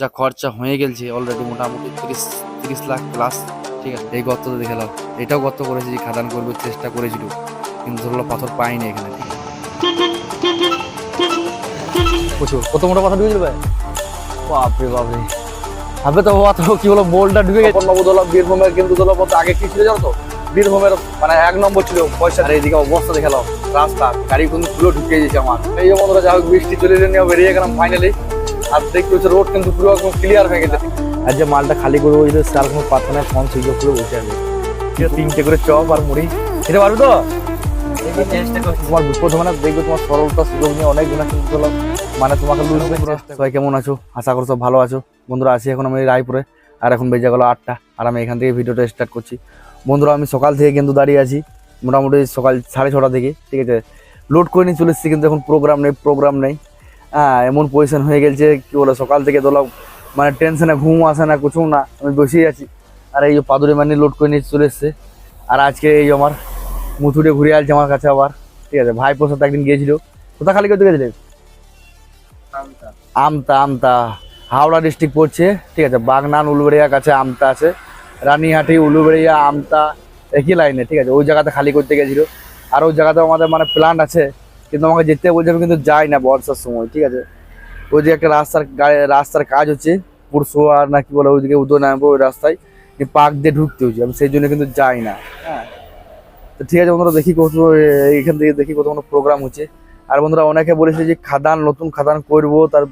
যা খরচা হয়ে গেছে অলরেডি মোটামুটি তিরিশ তিরিশ লাখ প্লাস ঠিক আছে? এই গর্তটা দেখে নাও। এটাও গর্ত করেছে যে খাদান করবে চেষ্টা করেছিল। কিন্তু ধরলো পাথর পাইনি এখানে। প্রচুর। কত মোটা কথা ঢুকে যাবে বাপরে বাপরে। হবে তো বাবা তো কি বলো বোলটা ঢুকে গেছে। বাবু বীরভূমের কিন্তু দলব বলতে আগে কি ছিল জানো তো? বীরভূমের মানে এক নম্বর ছিল পয়সা। আর এইদিকে অবস্থা দেখে নাও। রাস্তা গাড়ি কিন্তু পুরো ঢুকে গেছে আমার। এই যে বন্ধুরা যা হোক বৃষ্টি চলে নিয়ে বেরিয়ে গেলাম ফাইনালি আর দেখতে হচ্ছে রোড কিন্তু পুরো একদম ক্লিয়ার হয়ে গেছে। আর যে মালটা খালি করে ওই যে তার কোনো পাত্তা নেই ফোন সুইচ অফ করে বসে আছে। তিনটে করে চপ আর মুড়ি। খেতে পারবে তো? তোমার বিপদ হবে না দেখবে তোমার সরলতা সুযোগ নিয়ে অনেক গুণা কিন্তু মানে তোমাকে লুজ সবাই কেমন আছো? আশা করো সব ভালো আছো। বন্ধুরা আছি এখন আমি রায়পুরে আর এখন বেজে গেলো আটটা আর আমি এখান থেকে ভিডিওটা স্টার্ট করছি। বন্ধুরা আমি সকাল থেকে কিন্তু দাঁড়িয়ে আছি মোটামুটি সকাল সাড়ে ছটা থেকে ঠিক আছে? লোড করে নিয়ে চলে এসেছি কিন্তু এখন প্রোগ্রাম নেই প্রোগ্রাম নেই। এমন পজিশন হয়ে গেছে কি বলে সকাল থেকে তোলা মানে টেনশনে ঘুম আসে না কিছু না আমি বসেই আছি। আর এই যে পাদুরি মানি লোড করে নিয়ে চলে এসছে। আর আজকে এই আমার মুথুটে ঘুরে আসছে আমার কাছে আবার। ঠিক আছে ভাইপোর সাথে একদিন গিয়েছিল। কোথা খালি করতে গেছিলে? আমতা। আমতা হাওড়া ডিস্ট্রিক্ট পড়ছে ঠিক আছে বাগনান উলুবেড়িয়া কাছে আমতা আছে। রানীহাটি উলুবেড়িয়া আমতা একই লাইনে ঠিক আছে ওই জায়গাতে খালি করতে গেছিল। আর ওই জায়গাতে আমাদের মানে প্ল্যান্ট আছে কিন্তু আমাকে যেতে বলছে আমি কিন্তু যাই না বর্ষার সময় ঠিক আছে? ওই যে একটা রাস্তার গাড়ি- রাস্তার কাজ হচ্ছে পুরসোয়ার না কি বলে ওইদিকে উদয় নামবো ওই রাস্তায় পাক দিয়ে ঢুকতে হচ্ছে আমি সেই জন্য কিন্তু যাই না। হ্যাঁ। তো ঠিক আছে বন্ধুরা দেখি কত এইখান থেকে দেখি কত কোনো প্রোগ্রাম হচ্ছে। আর বন্ধুরা অনেকে বলেছে যে খাদান নতুন খাদান করব তার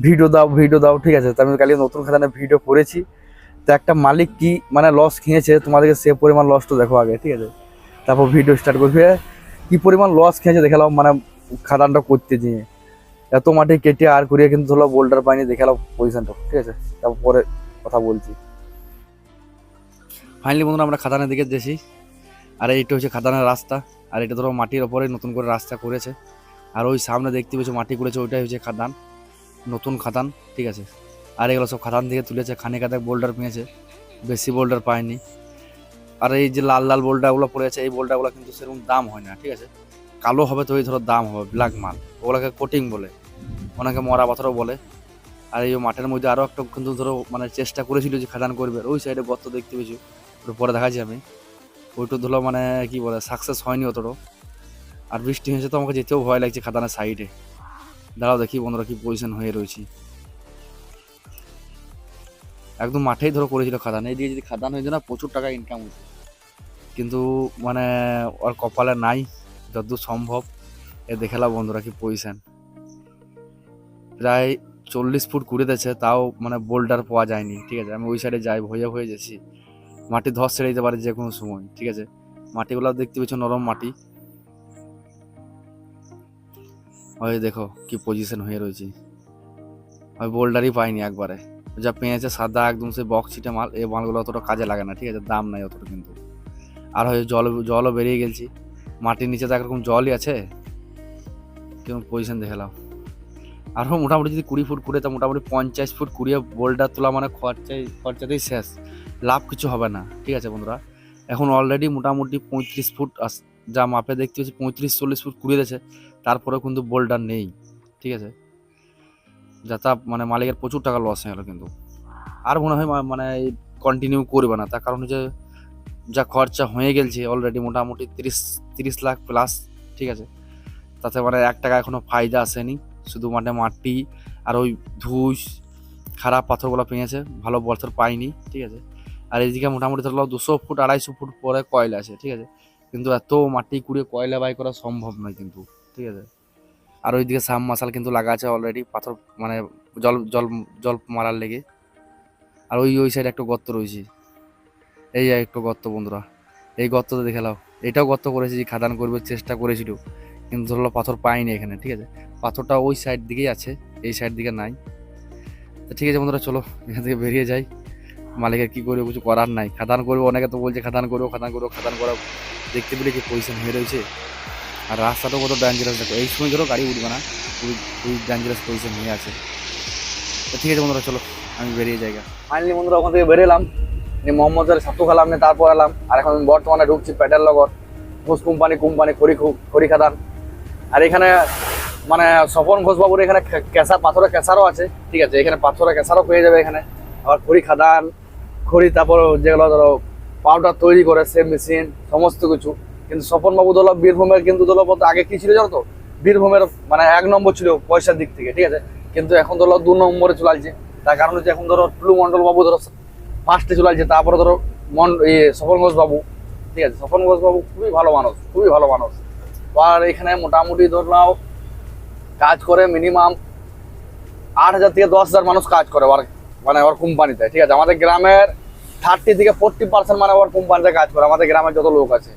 ভিডিও দাও ভিডিও দাও ঠিক আছে? তো আমি কালকে নতুন খাদানে ভিডিও করেছি। তো একটা মালিক কি মানে লস খেয়েছে তোমাদেরকে সে পরিমাণ লসটা দেখো আগে ঠিক আছে? তারপর ভিডিও স্টার্ট করবে। কি পরিমাণ লস খেয়েছে দেখালাম মানে খাদানটা করতে গিয়ে। এত মাটি কেটে আর করিয়ে কিন্তু ধরো বোল্ডার পাইনি দেখালাম পজিশনটা ঠিক আছে? তারপর পরে কথা বলছি। ফাইনালি বন্ধুরা, আমরা খাদানের দিকে দেখি আর এইটা হচ্ছে খাদানের রাস্তা। আর এটা ধরো মাটির ওপরে নতুন করে রাস্তা করেছে। আর ওই সামনে দেখতে পেয়েছ মাটি করেছে, ওইটাই হচ্ছে খাদান। নতুন খাদান, ঠিক আছে? আর এগুলো সব খাদান থেকে তুলেছে। খানে খাদে বোল্ডার পেয়েছে। বেশি বোল্ডার পায়নি। আর এই যে লাল লাল বোল্ডারগুলো পড়ে আছে, এই বোল্ডারগুলো কিন্তু সেরকম দাম হয় না, ঠিক আছে? কালো হবে তো ওই ধরো দাম হবে ব্ল্যাক মাল। ওগুলোকে কোটিং বলে। অনেকে মরা পাথরও বলে। আর এই মাঠের মধ্যে আরও একটা কিন্তু ধরো মানে চেষ্টা করেছিল যে খাদান করবে, ওই সাইডে গর্ত দেখতে পেয়েছি? ওটা পরে দেখাচ্ছি আমি। ওইটা ধরো মানে কি বলে সাকসেস হয়নি অতটাও। আর বৃষ্টি হয়েছে তো আমাকে যেতেও ভয় লাগছে খাদানের সাইডে দাঁড়াও দেখি বন্ধুরা কি পজিশন হয়ে রয়েছি। একদম মাঠেই ধরো করেছিল খাদান। এই দিয়ে যদি খাদান হয়েছে না, প্রচুর টাকা ইনকাম হয়েছে কিন্তু মানে ওর কপালে নাই যতদূর সম্ভব। এ দেখালাম বন্ধুরা কি পজিশন। প্রায় চল্লিশ ফুট কুড়ে দিয়েছে, তাও মানে বোল্ডার পাওয়া যায়নি, ঠিক আছে? আমি ওই সাইডে যাই ভয়ে হয়ে যাচ্ছি। মাটি ধস ছেড়ে দিতে পারে যে কোনো সময়, ঠিক আছে? মাটিগুলো দেখতে পেয়েছ, নরম মাটি। ওই দেখো কি পজিশন হয়ে রয়েছে। ওই বোল্ডারই পাইনি একবারে। যা পেঁয়াজে সাদা, একদম সে বক্স ছিটে মাল, এই মালগুলো অতটা কাজে লাগে না, ঠিক আছে? দাম নাই অতটা কিন্তু। আর হয় জল, জলও বেরিয়ে গেছি মাটির নিচে তো একরকম জলই আছে। কেমন পজিশন দেখলাম। আরও মোটামুটি যদি কুড়ি ফুট কুড়ে তা মোটামুটি পঞ্চাশ ফুট কুড়িয়ে বোল্ডার তোলা মানে খরচাই, খরচাতেই শেষ। লাভ কিছু হবে না। ঠিক আছে বন্ধুরা। এখন অলরেডি মোটামুটি পঁয়ত্রিশ ফুট আস- যা মাপে দেখতে হচ্ছে পঁয়ত্রিশ চল্লিশ ফুট কুড়িয়ে দিয়েছে তারপরেও কিন্তু বোল্ডার নেই। ঠিক আছে? যাতা মানে মালিকের প্রচুর টাকা লস হয়ে গেলো কিন্তু। আর মনে হয় মানে কন্টিনিউ করবে না। তার কারণ হচ্ছে যা খরচা হয়ে গেছে অলরেডি মোটামুটি তিরিশ তিরিশ লাখ প্লাস ঠিক আছে? তাতে মানে এক টাকা এখনও ফায়দা আসেনি। শুধু মানে মাটি আর ওই ধুস, খারাপ পাথরগুলো পেয়েছে ভালো বছর পাইনি, ঠিক আছে? আর এইদিকে মোটামুটি ধরো দুশো ফুট, আড়াইশো ফুট পরে কয়লা আছে, ঠিক আছে? কিন্তু এত মাটি কুড়িয়ে কয়লা বাই করা সম্ভব নয় কিন্তু, ঠিক আছে? আর ওইদিকে সাম মশাল কিন্তু লাগা আছে অলরেডি পাথর মানে জল জল জল মারার লেগে। আর ওই ওই সাইডে একটা গর্ত রয়েছে। এই একটু গর্ত বন্ধুরা। এই গর্তটা দেখে নাও। এটাও গর্ত করেছি যে খাদান করবে চেষ্টা করেছিল। কিন্তু ধরলো পাথর পাইনি এখানে, ঠিক আছে? পাথরটা ওই সাইড দিকেই আছে, এই সাইড দিকে নাই। তো ঠিক আছে বন্ধুরা, চলো এখান থেকে বেরিয়ে যাই। মালিকের কি করবে কিছু করার নাই। খাদান করব, অনেকে তো বলছে খাদান করব খাদান করব খাদান করা দেখতে পেলে কি পজিশন হয়ে রয়েছে। আর রাস্তাটাও কত ডেঞ্জারাস দেখো, এই সময় ধরো গাড়ি উঠবে না, খুবই খুবই ডেঞ্জারাস পজিশন হয়ে আছে। তো ঠিক আছে বন্ধুরা, চলো, আমি বেরিয়ে যাইগা ফাইনালি বন্ধুরা, ওখান থেকে বেরোলাম। নিয়ে মোহাম্মদের ছাতু খেলাম নিয়ে তারপর এলাম। আর এখন বর্তমানে ঢুকছি প্যাডেল লগর ঘোষ কোম্পানি কোম্পানি খড়ি খড়ি খাদান। আর এখানে মানে স্বপন ঘোষবাবুর এখানে কে- কেঁসা পাথরের কেঁসারও আছে। ঠিক আছে, এখানে পাথরের কেঁসারও পেয়ে যাবে এখানে। আবার খড়ি খাদান, খড়ি, তারপর যেগুলো ধরো পাউডার তৈরি করে সে মেশিন সমস্ত কিছু। কিন্তু স্বপন বাবু দল বীরভূমের, কিন্তু দল আগে কি ছিল জানো তো? বীরভূমের মানে এক নম্বর ছিল পয়সার দিক থেকে, ঠিক আছে? কিন্তু এখন ধরো দু নম্বরে চলে আসছে। তার কারণ হচ্ছে এখন ধরো টুলু মন্ডল বাবু ধরো ফার্স্টে চলে আসছে, তারপরে ধরো মন ইয়ে স্বপন ঘোষ বাবু, ঠিক আছে? স্বপন ঘোষ বাবু খুবই ভালো মানুষ, খুবই ভালো মানুষ। আর এখানে মোটামুটি ধরলাম কাজ করে মিনিমাম আট হাজার থেকে দশ হাজার মানুষ কাজ করে ওর মানে ওর কোম্পানিতে, ঠিক আছে? আমাদের গ্রামের থার্টি থেকে ফোর্টি পার্সেন্ট মানে ওর কোম্পানিতে কাজ করে, আমাদের গ্রামের যত লোক আছে।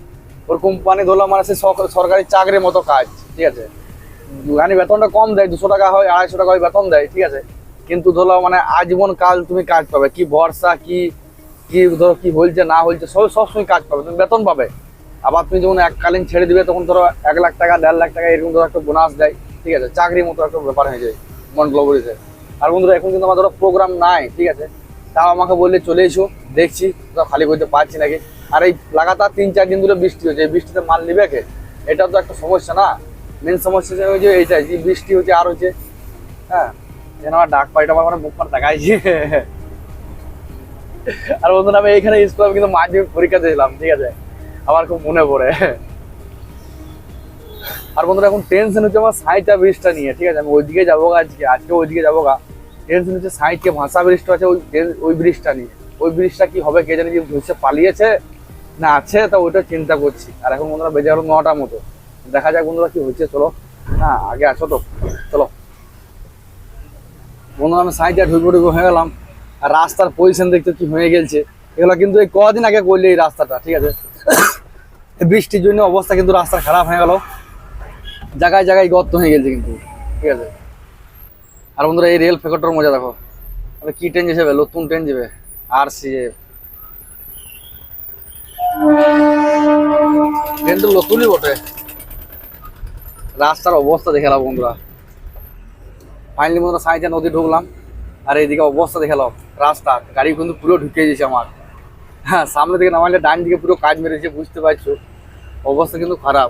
ওর কোম্পানি ধরলাম মানে সে সরকার- সরকারি চাকরির মতো কাজ, ঠিক আছে? মানে বেতনটা কম দেয়, দুশো টাকা হয়, আড়াইশো টাকা হয় বেতন দেয়, ঠিক আছে? কিন্তু ধরো মানে আজীবন কাল তুমি কাজ পাবে। কি ভরসা, কি কি ধরো কি হলছে, না হলছে, সব সবসময় কাজ পাবে। তুমি বেতন পাবে। আবার তুমি যখন এককালীন ছেড়ে দিবে, তখন ধরো এক লাখ টাকা, দেড় লাখ টাকা এরকম ধরো একটা বোনাস দেয়। ঠিক আছে? চাকরির মতো একটা ব্যাপার হয়ে যায় মন্ডলগুলিতে আর বন্ধুরা, এখন কিন্তু আমার ধরো প্রোগ্রাম নাই, ঠিক আছে? তাও আমাকে বললে চলে এসো, দেখছি, কোথাও খালি করতে পারছি নাকি। আর এই লাগাতার তিন, চার দিন ধরে বৃষ্টি হচ্ছে। এই বৃষ্টিতে মাল নিবে কে? এটা তো একটা সমস্যা না? মেন সমস্যা হচ্ছে এইটাই, যে বৃষ্টি হচ্ছে আর হচ্ছে হ্যাঁ? আমার ডাক পাইটা আমার মানে বুক মার দেখাইছে আর বন্ধুরা, আমি এইখানে স্কুল কিন্তু মাধ্যমিক পরীক্ষা দিয়েছিলাম, ঠিক আছে? আমার খুব মনে পড়ে। আর বন্ধুরা, এখন টেনশন হচ্ছে আমার সাইটা ব্রিজটা নিয়ে, ঠিক আছে? আমি ওইদিকে যাব আজকে আজকে ওইদিকে যাব গা। টেনশন হচ্ছে সাইডকে ভাষা ব্রিজটা আছে ওই ওই ব্রিজটা নিয়ে। ওই ব্রিজটা কি হবে কে জানি যে ভেসে পালিয়েছে, না আছে, তা ওইটা চিন্তা করছি। আর এখন বন্ধুরা, বেজে গেল নটার মতো। দেখা যাক বন্ধুরা, কি হচ্ছে, চলো। হ্যাঁ আগে আছো তো। চলো। বন্ধুরা, আমি সাইডে ঢুকবো ঢুকবো হয়ে গেলাম। আর রাস্তার পজিশন দেখতে কি হয়ে গেছে এগুলো কিন্তু এই কদিন আগে করলে এই রাস্তাটা, ঠিক আছে? বৃষ্টির জন্য অবস্থা কিন্তু রাস্তা খারাপ হয়ে গেল। জায়গায় জায়গায় গর্ত হয়ে গেছে কিন্তু, ঠিক আছে? আর বন্ধুরা, এই রেল ফেকটার মজা দেখো। কি ট্রেন যাবে? নতুন ট্রেন যাবে? আর সি ট্রেন তো নতুনই বটে। রাস্তার অবস্থা দেখে বন্ধুরা। ফাইনালি বন্ধুরা সাইডে নদী ঢুকলাম। আর এইদিকে অবস্থা দেখে নাও, রাস্তা, গাড়ি কিন্তু পুরো ঢুকে দিয়েছে আমার। হ্যাঁ সামনে থেকে নামালে ডান দিকে পুরো কাজ মেরেছে, বুঝতে পারছ? অবস্থা কিন্তু খারাপ।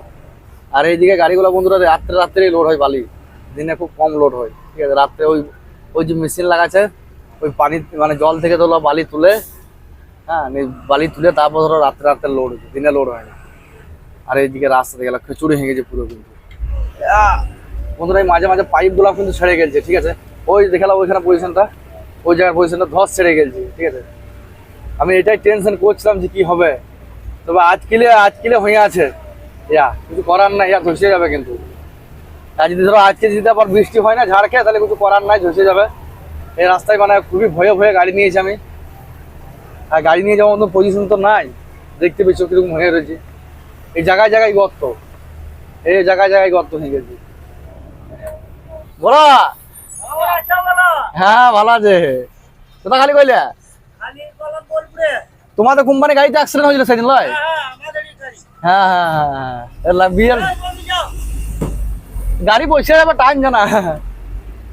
আর এইদিকে গাড়িগুলো বন্ধুরা রাত্রে রাত্রেই লোড হয় বালি। দিনে খুব কম লোড হয়, ঠিক আছে? রাত্রে ওই ওই যে মেশিন লাগাচ্ছে ওই পানি মানে জল থেকে ধরো বালি তুলে হ্যাঁ বালি তুলে তারপর ধরো রাত্রে রাত্রে লোড হচ্ছে দিনে লোড হয় না। আর এইদিকে রাস্তা দেখে খিচুড়ি ভেঙে গেছে পুরো কিন্তু! বন্ধুরা, এই মাঝে মাঝে পাইপগুলো কিন্তু ছেড়ে গেছে, ঠিক আছে? ওই দেখালাম ওইখানে পজিশনটা ওই জায়গার পজিশনটা ধস ছেড়ে গেছে, ঠিক আছে? আমি এটাই টেনশন করছিলাম যে কি হবে। তবে আজকিলে আজকিলে হয়ে আছে। ইয়া, কিছু করার নাই, ইয়া ধসে যাবে কিন্তু। আর যদি ধরো আজকে যদি আবার বৃষ্টি হয় না, ঝাড় খেয়ে, তাহলে কিছু করার নাই, ধসে যাবে। এই রাস্তায় মানে খুবই ভয়ে ভয়ে গাড়ি নিয়েছি আমি। আর গাড়ি নিয়ে যাওয়ার মতো পজিশন তো নাই। দেখতে পেয়েছ কীরকম হয়ে রয়েছে। এই জায়গায় জায়গায় গর্ত। এই জায়গায় জায়গায় গর্ত হয়ে গেছে। বলা হ্যাঁ ভালো আছে। কোথা খালি কইলে? তোমাদের কোম্পানি গাড়িতে অ্যাক্সিডেন্ট হয়েছিল সেদিন লয়? হ্যাঁ হ্যাঁ হ্যাঁ হ্যাঁ বিয়ের গাড়ি বসে যাবে টাইম জানা।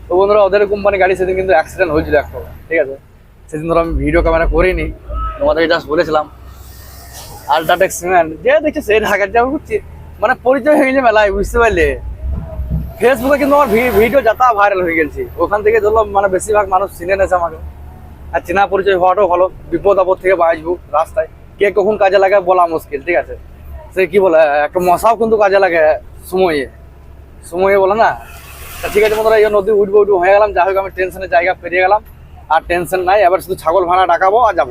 তো বন্ধুরা ওদের কোম্পানি গাড়ি সেদিন কিন্তু অ্যাক্সিডেন্ট হয়েছিল একটা ঠিক আছে? সেদিন ধরো আমি ভিডিও ক্যামেরা করিনি তোমাদের জাস্ট বলেছিলাম। আলট্রাটেক সিমেন্ট যে দেখছে সেই ঢাকার যাব মানে পরিচয় হয়ে গেছে মেলায় বুঝতে পারলে? ফেসবুকে কিন্তু আমার ভিডিও যাতা ভাইরাল হয়ে গেছে ওখান থেকে ধরলাম মানে বেশিরভাগ মানুষ চিনে নেছে আমাকে। আর চেনা পরিচয় হওয়াটাও ভালো। বিপদ আপদ থেকে বাঁচবো রাস্তায়। কে কখন কাজে লাগে বলা মুশকিল, ঠিক আছে? সে কি বলে একটা মশাও কিন্তু কাজে লাগে সময়ে। সময়ে বলে না? তা ঠিক আছে বন্ধুরা, এই নদী উঠবো উঠবো হয়ে গেলাম। যাই হোক, আমি টেনশনের জায়গা পেরিয়ে গেলাম। আর টেনশন নাই, এবার শুধু ছাগল ভাড়া ডাকাবো আর যাব।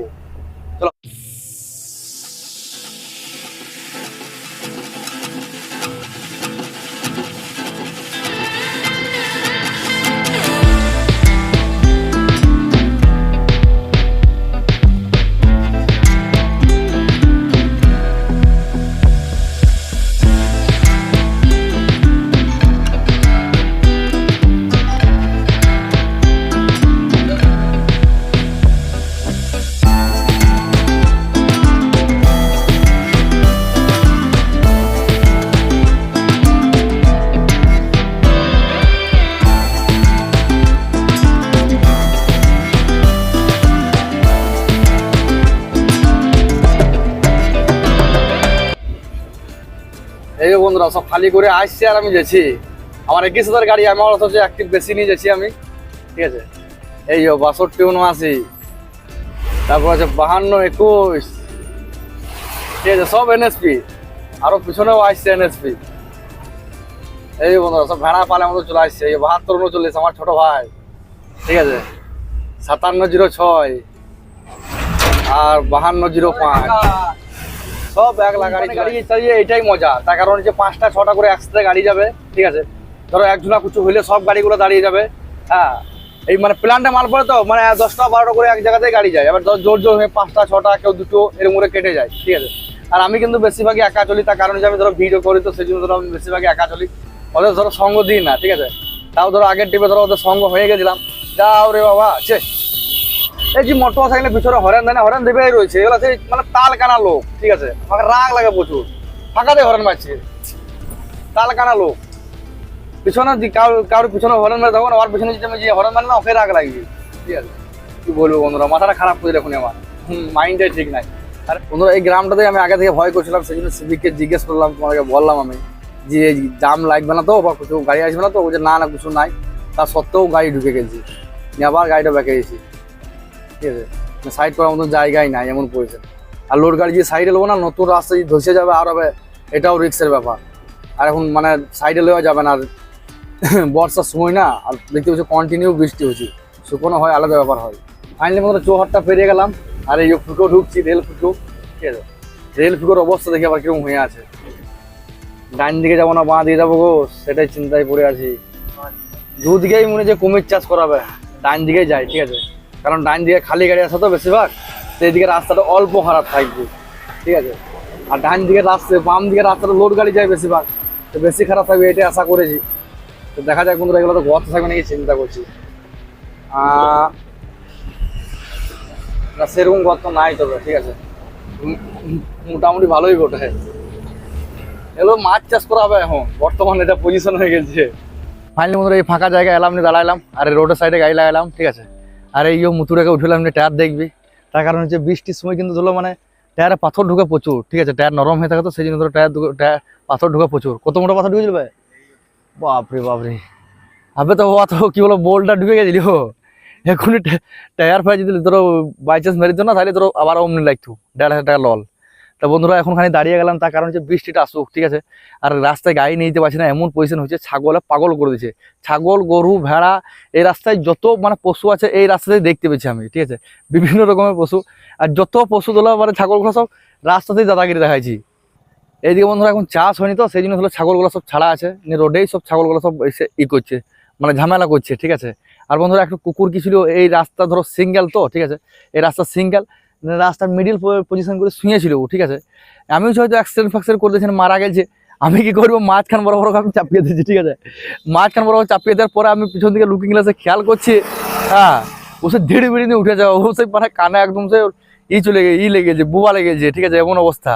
সব খালি করে আসছে আর আমি গেছি আমার একুশ হাজার গাড়ি আমার অথচ একটি বেশি নিয়ে যাচ্ছি আমি। ঠিক আছে? এই বাষট্টি উনআশি তারপর আছে বাহান্ন একুশ। ঠিক আছে, সব এনএসপি আরও পিছনেও আসছে এনএসপি এই বন্ধুরা, সব ভেড়া পালে মতো চলে আসছে। এই বাহাত্তর উনচল্লিশ, আমার ছোট ভাই। ঠিক আছে? সাতান্ন জিরো ছয় আর বাহান্ন জিরো পাঁচ। সব এক লাখ গাড়ি গাড়ি চালিয়ে এটাই মজা। তার কারণ যে পাঁচটা, ছটা করে একসাথে গাড়ি যাবে, ঠিক আছে? ধরো একজনা কিছু হইলে সব গাড়িগুলো দাঁড়িয়ে যাবে হ্যাঁ? এই মানে প্ল্যানটা মাল পড়ে তো মানে দশটা, বারোটা করে এক জায়গাতে গাড়ি যায়। ধর জোর জোর হয়ে পাঁচটা, ছটা, কেউ দুটো এরকম করে কেটে যায়, ঠিক আছে? আর আমি কিন্তু বেশিরভাগই একা চলি, তার কারণে আমি ধরো ভিডিও করি তো সেই জন্য ধরো আমি বেশিরভাগই একা চলি। ওদের ধরো সঙ্গ দিই না, ঠিক আছে? তাও ধরো আগের টিপে ধরো ওদের সঙ্গ হয়ে গেছিলাম। যাও রে বাবা, ছে। এই যে মোটর সাইকেলের পিছনে হরেন দেয় না, হরেন দেবে রয়েছে। এগুলো সেই মানে তাল কানা লোক, ঠিক আছে? আমাকে রাগ লাগে প্রচুর। ফাঁকাতে হরেন মারছে। তাল কানা লোক। পিছনে কারোর পিছনে হরেন মারে, তখন আমার পিছনে যদি আমি যে হরেন মারে না, ওকে রাগ লাগবে। ঠিক আছে? কি বলব বন্ধুরা, মাথাটা খারাপ করে দেখুন আমার। হুম মাইন্ডটাই ঠিক নাই। আর বন্ধুরা, এই গ্রামটাতে আমি আগে থেকে ভয় করছিলাম, সেই জন্য সিভিককে জিজ্ঞেস করলাম, তোমাকে বললাম আমি যে দাম লাগবে না তো, বা কিছু গাড়ি আসবে না তো যে না না, কিছু নাই। তা সত্ত্বেও গাড়ি ঢুকে গেছি। আবার গাড়িটা বেঁকে গেছি। ঠিক আছে সাইড করার মতো জায়গাই নাই, এমন পড়েছে আর লোড গাড়ি যে সাইডে নেব না, নতুন রাস্তা যদি ধসে যাবে, আর হবে, এটাও রিক্সের ব্যাপার। আর এখন মানে সাইডে নেওয়া যাবে না, আর বর্ষার সময় না, আর দেখতে পাচ্ছি কন্টিনিউ বৃষ্টি হচ্ছে। শুকনো হয়, আলাদা ব্যাপার হয়। ফাইনালি মতো চৌহাটটা পেরিয়ে গেলাম, আর এই যে ফুটো ঢুকছি রেল ফুটো, ঠিক আছে? রেল ফুটোর অবস্থা দেখে আবার কীরকম হয়ে আছে। ডান দিকে যাব না, বাঁ দিকে যাব গো, সেটাই চিন্তায় পড়ে আছি। দুদিকেই মনে হচ্ছে কুমির চাষ করাবে। ডান দিকে যাই, ঠিক আছে? কারণ ডান দিকে খালি গাড়ি আসে তো বেশিরভাগ সেই দিকে রাস্তাটা অল্প খারাপ থাকবে ঠিক আছে? আর ডান দিকে রাস্তা, বাম দিকে রাস্তাটা লোড গাড়ি যায় বেশিরভাগ, তো বেশি খারাপ থাকবে, এটাই আশা করেছি। তো দেখা যাক বন্ধুরা, এগুলো তো গর্ত থাকবে নাকি, চিন্তা করছি। সেরকম গর্ত নাই তবে, ঠিক আছে? মোটামুটি ভালোই গোটে এগুলো মাছ চাষ করা হবে এখন, বর্তমানে এটা পজিশন হয়ে গেছে। ফাইনালি বন্ধুরা, এই ফাঁকা জায়গায় এলাম, নিয়ে দাঁড়াইলাম, আর রোডের সাইডে গাড়ি লাগালাম ঠিক আছে? আর এই মুতুরাকে উঠলাম আপনি টায়ার দেখবি। তার কারণ হচ্ছে বৃষ্টির সময় কিন্তু ধরো মানে টায়ারে পাথর ঢুকে প্রচুর, ঠিক আছে? টায়ার নরম হয়ে থাকে তো, সেই জন্য ধরো টায়ার টায়ার পাথর ঢুকে প্রচুর। কত মোটা পাথর ঢুকেছিল যাবে বাপরে বাপরে। আবে তো অত কি বলো, বোল্টটা ঢুকে গেছিল। এখনই টায়ার ফায়ার যদি ধরো বাই চান্স মেরিত না, তাহলে ধরো আবার অমনি লাগতো। দেড় হাজার টাকা লল। তা বন্ধুরা, এখন খানি দাঁড়িয়ে গেলাম, তার কারণ হচ্ছে বৃষ্টিটা আসুক, ঠিক আছে? আর রাস্তায় গাড়ি নিয়ে যেতে পারছি না, এমন পজিশন হচ্ছে ছাগলে পাগল করে দিচ্ছে ছাগল, গরু, ভেড়া, এই রাস্তায় যত মানে পশু আছে, এই রাস্তাতেই দেখতে পেয়েছি আমি, ঠিক আছে? বিভিন্ন রকমের পশু, আর যত পশু তোলা মানে ছাগলগুলো সব রাস্তাতেই দাদাগিরি দেখাইছি। এইদিকে বন্ধুরা, এখন চাষ হয়নি তো, সেই জন্য হলো ছাগলগুলো সব ছাড়া আছে রোডেই সব ছাগলগুলো সব এসে ই করছে মানে ঝামেলা করছে, ঠিক আছে? আর বন্ধুরা, একটু কুকুর কি ছিল এই রাস্তা ধরো সিঙ্গেল তো, ঠিক আছে? এই রাস্তা সিঙ্গেল রাস্তার মিডিল পজিশন করে শুয়েছিল ও, ঠিক আছে? আমিও হয়তো অ্যাক্সিডেন্ট ফ্যাক্সিডেন্ট করে দিয়েছেন মারা গেছে। আমি কি করব? মাঝখান বড় ওকে আমি চাপিয়ে দিয়েছি, ঠিক আছে? মাঝখান বড় বড় চাপিয়ে দেওয়ার পরে আমি পিছন দিকে লুকিং গ্লাসে খেয়াল করছি হ্যাঁ ও সে ধীরে ধীরে নিয়ে উঠে যাওয়া, ও সে মানে কানে একদম সে ই চলে গেছে, ই লেগেছে বুবা লেগেছে ঠিক আছে, এমন অবস্থা।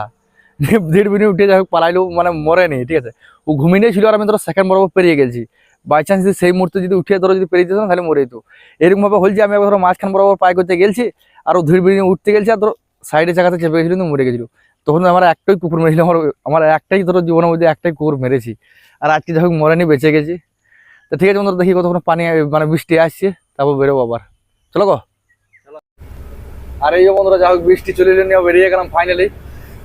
ধীরে ধীরে উঠে যাই হোক, পালাইলেও মানে মরেনি, ঠিক আছে? ও ঘুমিয়ে ছিল আর আমি ধরো সেকেন্ড বরাবর পেরিয়ে গেছি। বাই চান্স যদি সেই মুহূর্তে যদি উঠে ধরো যদি পেরিয়ে যেতাম, তাহলে মরে যেত। এরকম ভাবে হল যে আমি একবার ধরো মাঝখান বরাবর পায়ে করতে গেছি আর ও ধীরে ধীরে উঠতে গেছে আর ধরো সাইডে জায়গাতে চেপে গেছিল কিন্তু মরে গেছিল। তখন আমার একটাই কুকুর মেরেছিল, আমার আমার একটাই ধরো জীবনের মধ্যে একটাই কুকুর মেরেছি। আর আজকে হোক মরেনি, বেঁচে গেছি। তো ঠিক আছে বন্ধুরা, দেখি কতক্ষণ পানি মানে বৃষ্টি আসছে, তারপর বেরোবো আবার। চলো গো। আর এই বন্ধুরা যাই হোক বৃষ্টি চলে এলে নিয়ে বেরিয়ে গেলাম ফাইনালি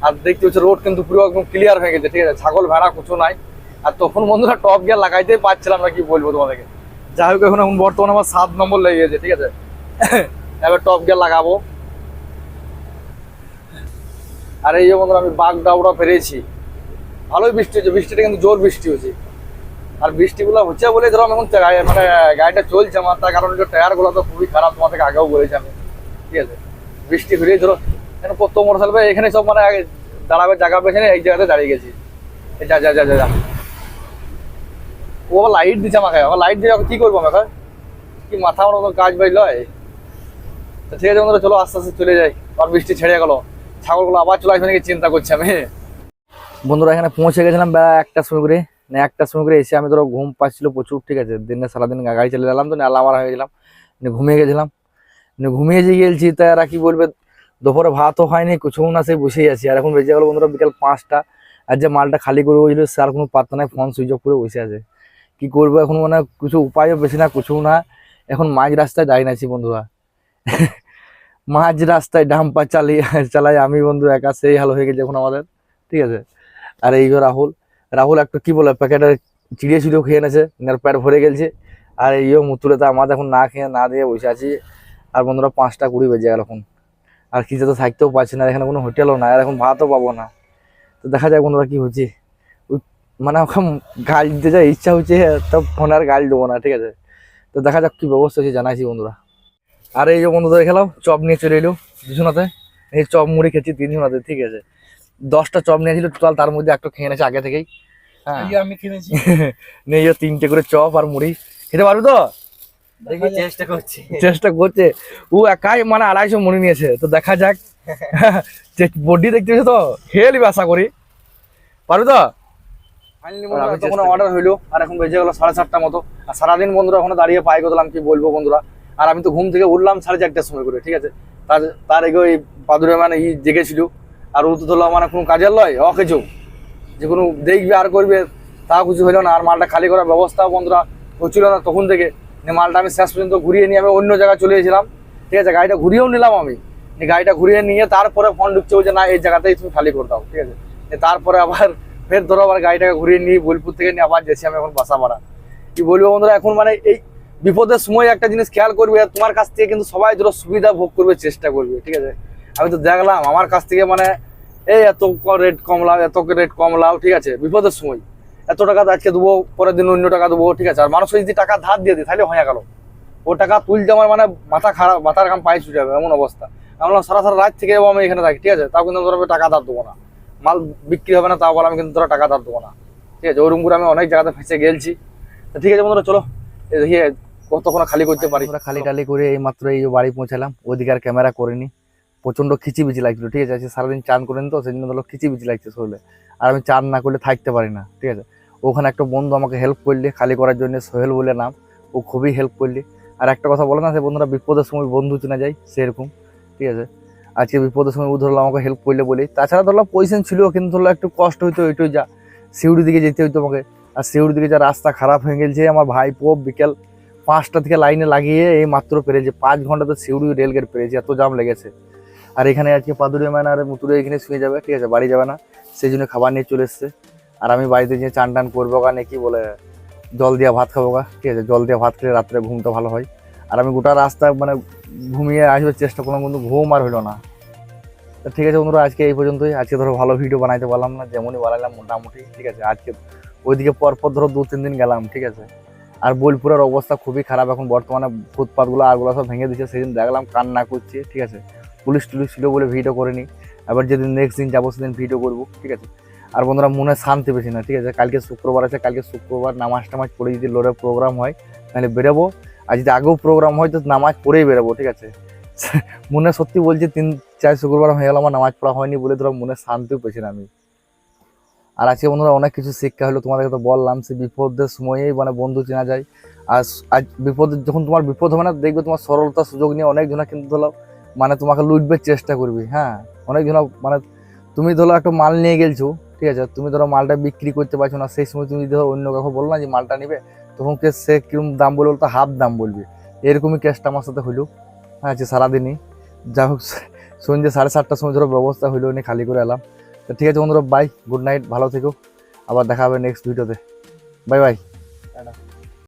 আর দেখতে হচ্ছে রোড কিন্তু পুরো একদম ক্লিয়ার হয়ে গেছে, ঠিক আছে? ছাগল, ভেড়া কিছু নাই। আর তখন বন্ধুরা টপ গিয়ার লাগাইতেই পারছিলাম না, কি বলব তোমাদেরকে? যাই হোক এখন এখন বর্তমানে আমার সাত নম্বর লেগে গেছে, ঠিক আছে? এবার টপ গিয়ার লাগাবো। আর এই যে বন্ধুরা, আমি বাঘ ডাউড়া ফেরেছি ভালোই বৃষ্টি হচ্ছে বৃষ্টিটা কিন্তু জোর বৃষ্টি হচ্ছে। আর বৃষ্টিগুলো হচ্ছে বলে ধরো এখন মানে গাড়িটা চলছে আমার, তার কারণ টায়ারগুলো তো খুবই খারাপ তোমার থেকে আগেও বলেছি আমি। ঠিক আছে? বৃষ্টি হলেই ধরো এখন প্রথম মোটর এখানে সব মানে দাঁড়াবে, জায়গা পেছনে এই জায়গাতে দাঁড়িয়ে গেছি। যা যা যা যা যা। ও লাইট দিচ্ছে আমাকে আমার লাইট দিয়ে কি করব আমি এখন? কি মাথা আমার মতো কাজ বাজ লয়? তো ঠিক আছে বন্ধুরা, চলো আস্তে আস্তে চলে যাই। আর বৃষ্টি ছেড়ে গেলো। ছাগলগুলো আবার চলে আসবে নাকি চিন্তা করছি আমি? বন্ধুরা, এখানে পৌঁছে গেছিলাম বেলা একটা সময় করে না, একটা সময় করে এসে আমি ধরো ঘুম পাচ্ছিল প্রচুর, ঠিক আছে? দিনে সারাদিন গাড়ি চালিয়ে গেলাম তো, না আমার হয়ে গেলাম। ঘুমিয়ে গেছিলাম। ঘুমিয়ে যে তা এরা কি বলবে? দুপুরে ভাতও হয়নি কিছু না, সেই বসেই আছি। আর এখন বেজে গেলো বন্ধুরা, বিকাল পাঁচটা। আর যে মালটা খালি করে বসছিল, সে আর কোনো পাত্তা নাই, ফোন সুইচ অফ করে বসে আছে। কি করব, এখন মানে কিছু উপায়ও বেশি না কিছু না। এখন মাঝ রাস্তায় দাঁড়িয়ে আছি বন্ধুরা। মাঝ রাস্তায় ডাম্পার চালিয়ে চালাই আমি বন্ধু একা, সেই হাল হয়ে গেছে এখন আমাদের, ঠিক আছে? আর এই রাহুল রাহুল একটা কি বলে প্যাকেটের চিড়িয়ে চিড়িয়ে খেয়ে নেছে এর পেট ভরে গেছে আর এইও মুতুলে তো আমাদের এখন না খেয়ে, না দিয়ে বসে আছি। আর বন্ধুরা পাঁচটা কুড়ি বেজে গেল এখন। আর কিছু তো থাকতেও পারছি না এখানে কোনো হোটেলও না আর এখন ভাতও পাবো না। তো দেখা যাক বন্ধুরা কি হচ্ছে। মানে ওখানে গাড়ি দিতে যা ইচ্ছা হচ্ছে, তো ফোনে আর গাড়ি দেবো না, ঠিক আছে? তো দেখা যাক কী ব্যবস্থা হচ্ছে, জানাইছি বন্ধুরা। আর এই যে বন্ধুদের খেলাম চপ নিয়ে চলে এলো দুজনাতে। এই চপ মুড়ি খেয়েছি তিনজনাতে ঠিক আছে। দশটা চপ নিয়েছিল টোটাল তার মধ্যে একটা খেয়ে নিয়েছে আগে থেকেই। হ্যাঁ। আমি কিনেছি নিয়ে এই তিনটে করে চপ আর মুড়ি। খেতে পারবি তো? চেষ্টা করছি। চেষ্টা করছে। ও একাই মানে আড়াইশো মুড়ি নিয়েছে তো দেখা যাক। বডি দেখতে তো? খেয়ে নিবি আশা করি। পারবি তো? আমি তখন অর্ডার হইল আর এখন বেজে গেলো সাড়ে সাতটা মতো। আর সারাদিন বন্ধুরা ওখানে দাঁড়িয়ে পাই করলাম কি বলব বন্ধুরা? আর আমি তো ঘুম থেকে উঠলাম সাড়ে চারটার সময় করে, ঠিক আছে? তার তার আগে ওই পাদুরে মানে ই জেগেছিল। আর ও তো ধরলো মানে কোনো কাজের লয় অকেজো যে কোনো দেখবে আর করবে, তা কিছু হলো না। আর মালটা খালি করার ব্যবস্থা বন্ধুরা হচ্ছিল না তখন থেকে। মালটা আমি শেষ পর্যন্ত ঘুরিয়ে নিয়ে আমি অন্য জায়গায় চলে গেছিলাম। ঠিক আছে, গাড়িটা ঘুরিয়েও নিলাম আমি। গাড়িটা ঘুরিয়ে নিয়ে তারপরে ফোন ঢুকছে যে না, এই জায়গাতেই তুমি খালি করে দাও। ঠিক আছে? তারপরে আবার ফের ধরো আবার গাড়িটাকে ঘুরিয়ে নিয়ে বোলপুর থেকে নিয়ে আবার যাচ্ছি আমি এখন বাসা ভাড়া কি বলব বন্ধুরা, এখন মানে এই বিপদের সময় একটা জিনিস খেয়াল করবে আর তোমার কাছ থেকে কিন্তু সবাই ধরো সুবিধা ভোগ করবে, চেষ্টা করবে, ঠিক আছে? আমি তো দেখলাম আমার কাছ থেকে মানে এই এত রেট কম লাও, এত রেট কম লাও, ঠিক আছে? বিপদের সময়। এত টাকা আজকে দেবো, পরের দিন অন্য টাকা দেবো, ঠিক আছে? আর মানুষ যদি টাকা ধার দিয়ে দিই তাহলে হয়ে গেল। ও টাকা তুলতে আমার মানে মাথা খারাপ, মাথার কাম পায়ে ছুটে যাবে, এমন অবস্থা। আমি সারা সারা রাত থেকে আমি এখানে থাকি, ঠিক আছে? তাও কিন্তু ধরো টাকা ধার দেবো না। মাল বিক্রি হবে না, তাও বলে আমি কিন্তু ধরো টাকা ধার দেবো না। ঠিক আছে? ওরকম করে আমি অনেক জায়গাতে ফেঁসে গেলছি। ঠিক আছে বন্ধুরা, চলো। দেখি কতক্ষণ খালি করতে পারি? আমরা খালি টালি করে এই মাত্র এই বাড়ি পৌঁছালাম ওইদিকে আর ক্যামেরা করিনি। প্রচণ্ড খিচিবিচি লাগছিল, ঠিক আছে? সারাদিন চান করিনি তো সেই জন্য ধরো খিচিবিচি লাগছে শরীরে। আর আমি চান না করলে থাকতে পারি না, ঠিক আছে? ওখানে একটা বন্ধু আমাকে হেল্প করলে, খালি করার জন্য সোহেল বলে নাম, ও খুবই হেল্প করলে। আর একটা কথা বলে না, সে বন্ধুরা বিপদের সময় বন্ধু চেনা যায়, সেরকম, ঠিক আছে? আজকে বিপদের সময় ও ধরলো আমাকে হেল্প করলে বলে তাছাড়া ধরলাম পয়সা ছিল, কিন্তু ধরলো একটু কষ্ট হইতো ওইটাই যা সিউড়ি দিকে যেতে হইতো আমাকে। আর সিউড়ি দিকে যা রাস্তা খারাপ হয়ে গেছে আমার ভাইপো বিকেল পাঁচটা থেকে লাইনে লাগিয়ে এই মাত্র পেরেছে, পাঁচ ঘণ্টা তো সিউড়ি রেলগেট পেরেছে, এত জাম লেগেছে। আর এখানে আজকে পাদুরে মানে আর মুতুরে এখানে শুয়ে যাবে, ঠিক আছে, বাড়ি যাবে না, সেই জন্য খাবার নিয়ে চলে এসছে। আর আমি বাড়িতে গিয়ে চান টান করব গা কি বলে জল দিয়া ভাত খাব গা, ঠিক আছে, জল দিয়া ভাত খেলে রাত্রে ঘুমটা ভালো হয়। আর আমি গোটা রাস্তা মানে ঘুমিয়ে আসবার চেষ্টা করলাম, কিন্তু ঘুম আর হইল না। ঠিক আছে বন্ধুরা, আজকে এই পর্যন্তই, আজকে ধরো ভালো ভিডিও বানাইতে পারলাম না, যেমনই বানাইলাম মোটামুটি, ঠিক আছে, আজকে ওইদিকে পরপর ধরো দু তিন দিন গেলাম, ঠিক আছে। আর বোলপুরের অবস্থা খুবই খারাপ। এখন বর্তমানে ফুটপাথগুলো আরগুলো সব ভেঙে দিচ্ছে সেদিন দেখলাম কান্না করছে, ঠিক আছে? পুলিশ টুলিশ ছিল বলে ভিডিও করিনি। আবার যেদিন নেক্সট দিন যাব সেদিন ভিডিও করব, ঠিক আছে? আর বন্ধুরা, মনে শান্তি পেয়েছি না, ঠিক আছে? কালকে শুক্রবার আছে, কালকে শুক্রবার নামাজ টামাজ পড়ে যদি লোরের প্রোগ্রাম হয়, তাহলে বেরোবো। আর যদি আগেও প্রোগ্রাম হয়, তো নামাজ পড়েই বেরোবো, ঠিক আছে? মনে সত্যি বলছি, তিন, চার শুক্রবার হয়ে গেল আমার নামাজ পড়া হয়নি বলে ধরো মনে শান্তিও পেয়েছি না আমি। আর আজকে বন্ধুরা অনেক কিছু শিক্ষা হলো, তোমাদেরকে তো বললাম সে বিপদের সময়েই মানে বন্ধু চেনা যায়। আর আজ বিপদ যখন তোমার বিপদ হবে না, দেখবে তোমার সরলতা সুযোগ নিয়ে অনেক জনা কিন্তু ধরো মানে তোমাকে লুটবার চেষ্টা করবে হ্যাঁ? অনেক জনা মানে তুমি ধরো একটা মাল নিয়ে গেলছো, ঠিক আছে? তুমি ধরো মালটা বিক্রি করতে পারছ না, সেই সময় তুমি ধরো অন্য কাউকে বলল না যে মালটা নিবে, তখন কে সে কিরম দাম বলবে তো হাফ দাম বলবে। এরকমই কেসটা আমার সাথে হইল হ্যাঁ আজকে সারাদিনই। যা হোক, সন্ধ্যে সাড়ে সাতটার সময় ধরো ব্যবস্থা হইল নিয়ে খালি করে এলাম। তো ঠিক আছে বন্ধুরা বাই গুড নাইট ভালো থেকো। আবার দেখা হবে নেক্সট ভিডিওতে বাই বাই